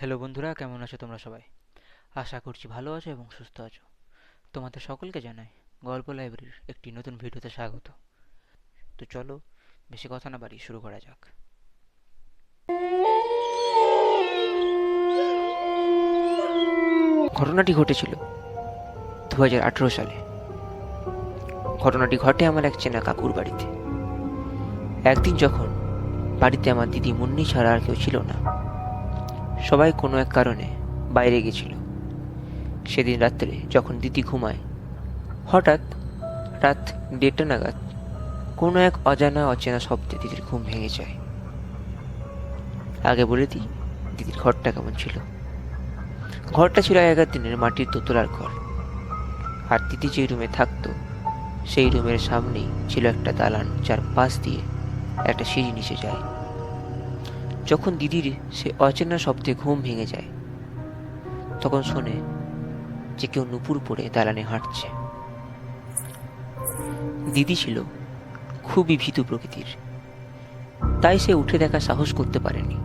Hello বন্ধুরা, কেমন আছো তোমরা সবাই? আশা করছি ভালো আছো এবং সুস্থ আছো। তোমাদের সকলকে জানাই গল্প লাইব্রেরির একটি নতুন ভিডিওতে স্বাগত। তো চলো, বেশি কথা না বাড়ি শুরু করা যাক। ঘটনাটি ঘটেছিল দু হাজার আঠেরো সালে। ঘটনাটি ঘটে আমার এক চেনা কাকুর বাড়িতে। একদিন যখন বাড়িতে আমার দিদি মুন্নি ছাড়া আর কেউ ছিল না সবাই কোনো এক কারণে বাইরে গেছিল। সেদিন রাত্রে যখন দিদি ঘুমায়, হঠাৎ রাত দেড়টা নাগাদ কোনো এক অজানা অচেনা শব্দে দিদির ঘুম ভেঙে যায়। আগে বলে দিই দিদির ঘরটা কেমন ছিল? ঘরটা ছিল আগেকার দিনের মাটির দোতলার ঘর। আর দিদি যে রুমে থাকতো, সেই রুমের সামনেই ছিল একটা দালান যার পাশ দিয়ে একটা সিঁড়ি নিচে যায়। যখন দিদির সে অচেনা শব্দে ঘুম ভেঙে যায়, তখন শোনে যে কেউ নুপুর পরে দালানে হাঁটছে। দিদি ছিল খুবই ভীতু প্রকৃতির, তাই সে উঠে দেখা সাহস করতে পারেনি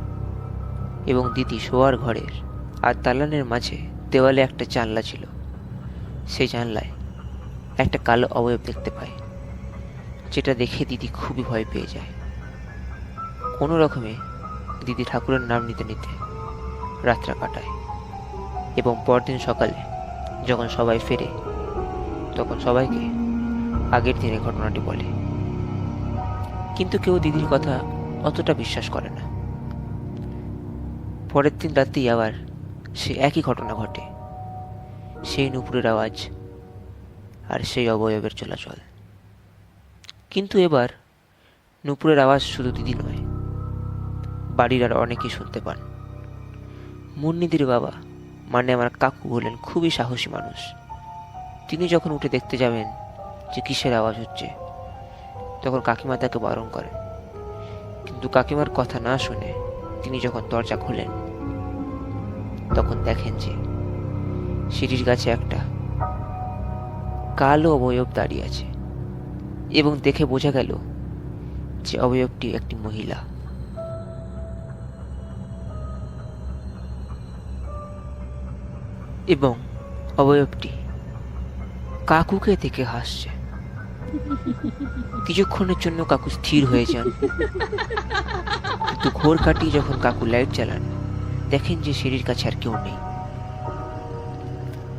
এবং দিদি শোয়ার ঘরের আর দালানের মাঝে দেওয়ালে একটা জানলা ছিল। সেই জানলায় একটা কালো অবয়ব দেখতে পায়, যেটা দেখে দিদি খুবই ভয় পেয়ে যায়। কোনো রকমে দিদি ঠাকুরের নাম নিতে নিতে রাতটা কাটায়। এবং পরদিন সকালে যখন সবাই ফেরে, তখন সবাইকে আগের দিনের ঘটনাটি বলে। কিন্তু কেউ দিদির কথা অতটা বিশ্বাস করে না। পরের দিন রাতেই আবার সে একই ঘটনা ঘটে। সেই নুপুরের আওয়াজ আর সেই অবয়বের চলাচল। কিন্তু এবার নুপুরের আওয়াজ শুধু দিদি নয় বাড়ির আর অনেকেই শুনতে পান। মুন্নিদির বাবা মানে আমার কাকু হলেন খুবই সাহসী মানুষ। তিনি যখন উঠে দেখতে যাবেন যে কিসের আওয়াজ হচ্ছে, তখন কাকিমা তাকে বারণ করেন। কিন্তু কাকিমার কথা না শুনে তিনি যখন দরজা খোলেন, তখন দেখেন যে সিঁড়ির কাছে একটা কালো অবয়ব দাঁড়িয়ে আছে এবং দেখে বোঝা গেল যে অবয়বটি একটি মহিলা। এবং অবয়বটি কাকুকে দেখে হাসছে। কিছুক্ষণের জন্য কাকু স্থির হয়ে যান। কিন্তু ঘোর কাটিয়ে যখন কাকু লাইট জ্বালান, দেখেন যে সিঁড়ির কাছে আর কেউ নেই।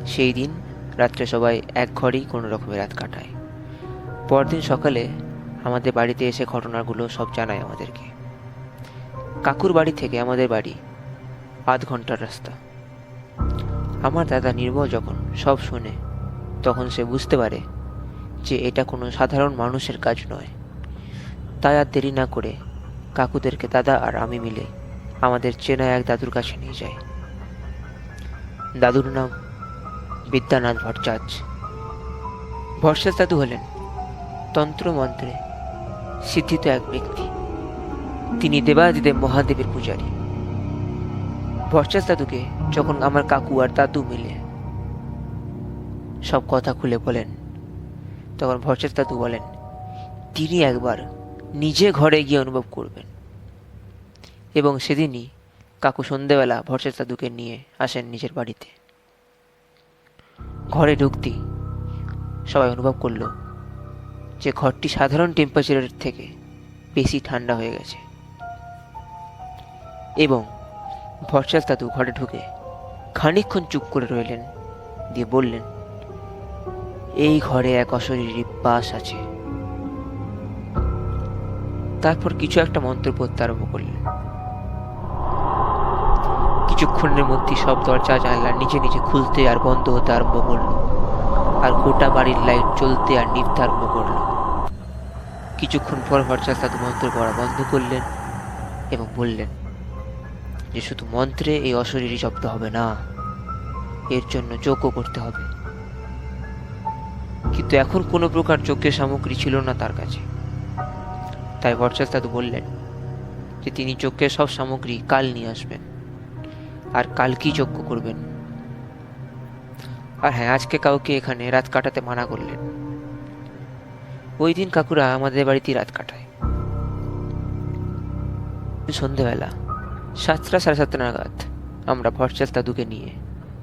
সেই দিন রাত্রে সবাই এক ঘরেই কোনো রকমে রাত কাটায়। পরদিন সকালে আমাদের বাড়িতে এসে ঘটনাগুলো সব জানায় আমাদেরকে। কাকুর বাড়ি থেকে আমাদের বাড়ি আধ ঘণ্টার রাস্তা। আমার দাদা নির্মল যখন সব শোনে, তখন সে বুঝতে পারে যে এটা কোনো সাধারণ মানুষের কাজ নয়। তাই আর দেরি না করে কাকুদেরকে দাদা আর আমি মিলে আমাদের চেনা এক দাদুর কাছে নিয়ে যাই। দাদুর নাম বিদ্যানাথ ভট্টাচার্য। ভরসাস দাদু হলেন তন্ত্রমন্ত্রে সিদ্ধিত এক ব্যক্তি। তিনি দেবাদিদেব মহাদেবের পূজারী। ভরসাস দাদুকে যখন আমার কাকু আর দাদু মিলে সব কথা খুলে বলেন, তখন ভরসাস দাদু বলেন, তিনি একবার নিজে ঘরে গিয়ে অনুভব করবেন। এবং সেদিনই কাকু সন্ধেবেলা ভরসাস দাদুকে নিয়ে আসেন নিজের বাড়িতে। ঘরে ঢুকতি সবাই অনুভব করল যে ঘরটি সাধারণ টেম্পারেচারের থেকে বেশি ঠান্ডা হয়ে গেছে। এবং ভরসাস দাদু ঘরে ঢুকে খানিকক্ষণ চুপ করে রইলেন, দিয়ে বললেন, এই ঘরে এক অশরীরী বাস আছে। তারপর কিছু একটা মন্ত্র পড়তে আরম্ভ করলেন। কিছুক্ষণের মধ্যে সব দরজা জানলা নিচে নিচে খুলতে আর বন্ধ হতে আরম্ভ করল, আর গোটা বাড়ির লাইট চলতে আর নিভতে আরম্ভ করল। কিছুক্ষণ পর ভরচাস দাদু মন্ত্র পড়া বন্ধ করলেন এবং বললেন যে শুধু মন্ত্রে এই অশরীরী শব্দ হবে না, এর জন্য যজ্ঞ করতে হবে। কিন্তু এখন কোনো প্রকার যজ্ঞের সামগ্রী ছিল না তার কাছে। তাই ভরচাস দাদু বললেন যে তিনি যজ্ঞের সব সামগ্রী কাল নিয়ে আসবেন। আর কালকেই যজ্ঞ করবেন? আর হ্যাঁ আজকে কাউকে এখানে রাত কাটাতে মানা করলেন। ওই দিন কাকুরা আমাদের বাড়িতেই রাত কাটায়। সন্ধেবেলা সাতটা সাড়ে সাতটা নাগাদ আমরা ভরসাল দাদুকে নিয়ে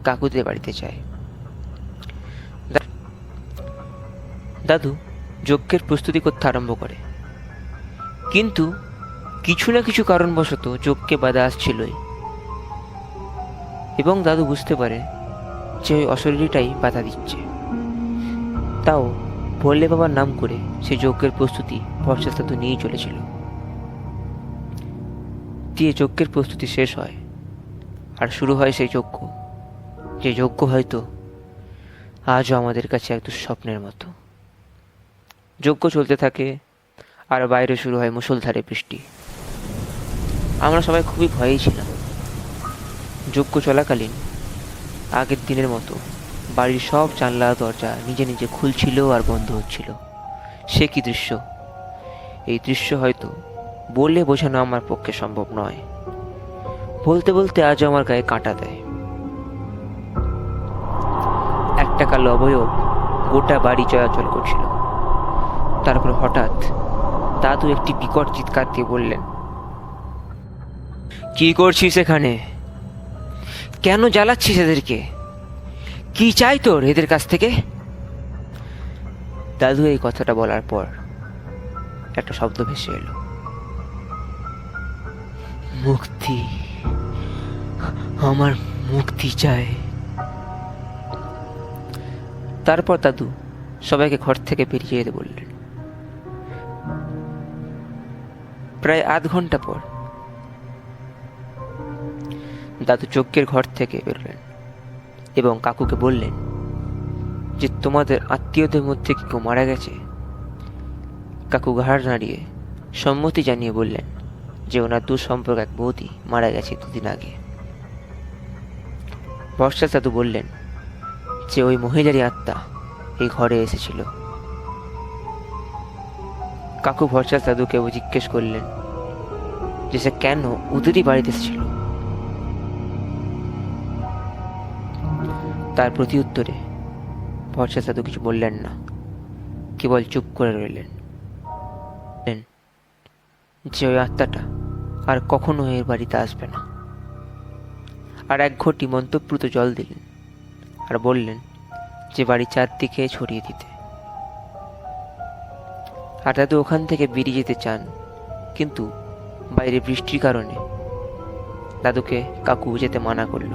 কাকুদের বাড়িতে যাই। দাদু যজ্ঞের প্রস্তুতি করতে আরম্ভ করে। কিন্তু কিছু না কিছু কারণবশত যজ্ঞে বাধা আসছিলই। এবং দাদু বুঝতে পারে যে ওই অশরীরটাই বাধা দিচ্ছে। তাও ভোলে বাবার নাম করে সে যজ্ঞের প্রস্তুতি ভরসা দাদু নিয়েই চলেছিল। দিয়ে যজ্ঞের প্রস্তুতি শেষ হয়। আর শুরু হয় সেই যজ্ঞ। যে যজ্ঞ হয়তো আজও আমাদের কাছে এক দুঃস্বপ্নের মতো। যজ্ঞ চলতে থাকে আর বাইরে শুরু হয় মুষলধারে বৃষ্টি। আমরা সবাই খুবই ভয়েই ছিলাম। যজ্ঞ চলাকালীন আগের দিনের মতো বাড়ির সব জানলা, দরজা নিজে নিজে খুলছিল আর বন্ধ হচ্ছিল। সে কি দৃশ্য? এই দৃশ্য হয়তো বললে বোঝানো আমার পক্ষে সম্ভব নয়। বলতে বলতে আজও আমার গায়ে কাঁটা দেয়। একটা কালো অবয়ব গোটা বাড়ি চলাচল করছিল। তারপর হঠাৎ দাদু একটি বিকট চিৎকার দিয়ে বললেন, কি করছিস এখানে? কেন জ্বালাচ্ছিস এদেরকে? কি চাই তোর এদের কাছ থেকে? দাদু এই কথাটা বলার পর একটা শব্দ ভেসে এলো। মুক্তি। আমার মুক্তি চাই তারপর দাদু সবাইকে ঘর থেকে বেরিয়ে যেতে বললেন, প্রায় আধ ঘণ্টা পর দাদু যজ্ঞের ঘর থেকে বেরোলেন এবং কাকুকে বললেন যে, তোমাদের আত্মীয়দের মধ্যে কি কেউ মারা গেছে? কাকু ঘাড় নাড়িয়ে সম্মতি জানিয়ে বললেন যে ওনার দু সম্পর্ক এক বৌদি মারা গেছে দুদিন আগে। বর্ষা দাদু বললেন যে ওই মহিলারই আত্মা এই ঘরে এসেছিল। কাকু ভরসা দাদুকে জিজ্ঞেস করলেন যে সে কেন ওদেরই বাড়িতে এসেছিল? তার প্রতি উত্তরে ভরসা সাধু কিছু বললেন না, কেবল চুপ করে রইলেন। যে ওই আত্মাটা আর কখনো এর বাড়িতে আসবে না। আর এক ঘটি মন্তব্যুত জল দিলেন আর বললেন যে বাড়ি চারদিকে ছড়িয়ে দিতে। আর দাদু ওখান থেকে বেরিয়ে যেতে চান, কিন্তু বাইরে বৃষ্টির কারণে দাদুকে কাকু যেতে মানা করল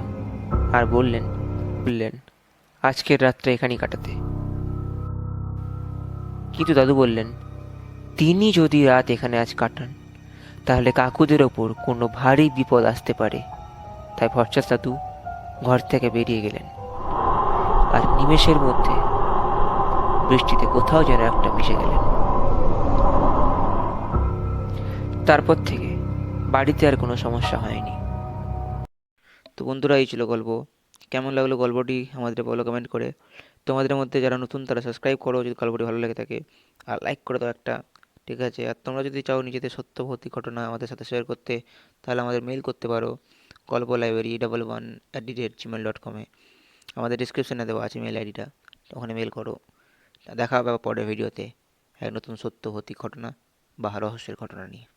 আর বললেন বললেন, আজকের রাতটা এখানেই কাটাতে। কিন্তু দাদু বললেন, তিনি যদি রাত এখানে আজ কাটান তাহলে কাকুদের ওপর কোনো ভারী বিপদ আসতে পারে। তাই ভরসা দাদু ঘর থেকে বেরিয়ে গেলেন। আর নিমেষের মধ্যে বৃষ্টিতে কোথাও যেন একটা মিশে গেলেন। তারপর থেকে বাড়িতে আর কোনো সমস্যা হয়নি। তো বন্ধুরা, এই ছিল গল্প। কেমন লাগল গল্পটি আমাদের বলো কমেন্ট করে। তোমাদের মধ্যে যারা নতুন, তারা সাবস্ক্রাইব করো। যদি গল্পটি ভালো লেগে থাকে, আর লাইক করে দাও একটা। ঠিক আছে? আর তোমরা যদি চাও নিজেদের সত্যভর্তি ঘটনা আমাদের সাথে শেয়ার করতে, তাহলে আমাদের মেল করতে পারো গল্প library double one at the rate Gmail dot কমে আমাদের ডিসক্রিপশানে দেওয়া আছে মেল আইডিটা ওখানে মেল করো। দেখা হবে পরের ভিডিওতে এক নতুন সত্যভর্তি ঘটনা বা রহস্যের ঘটনা নিয়ে।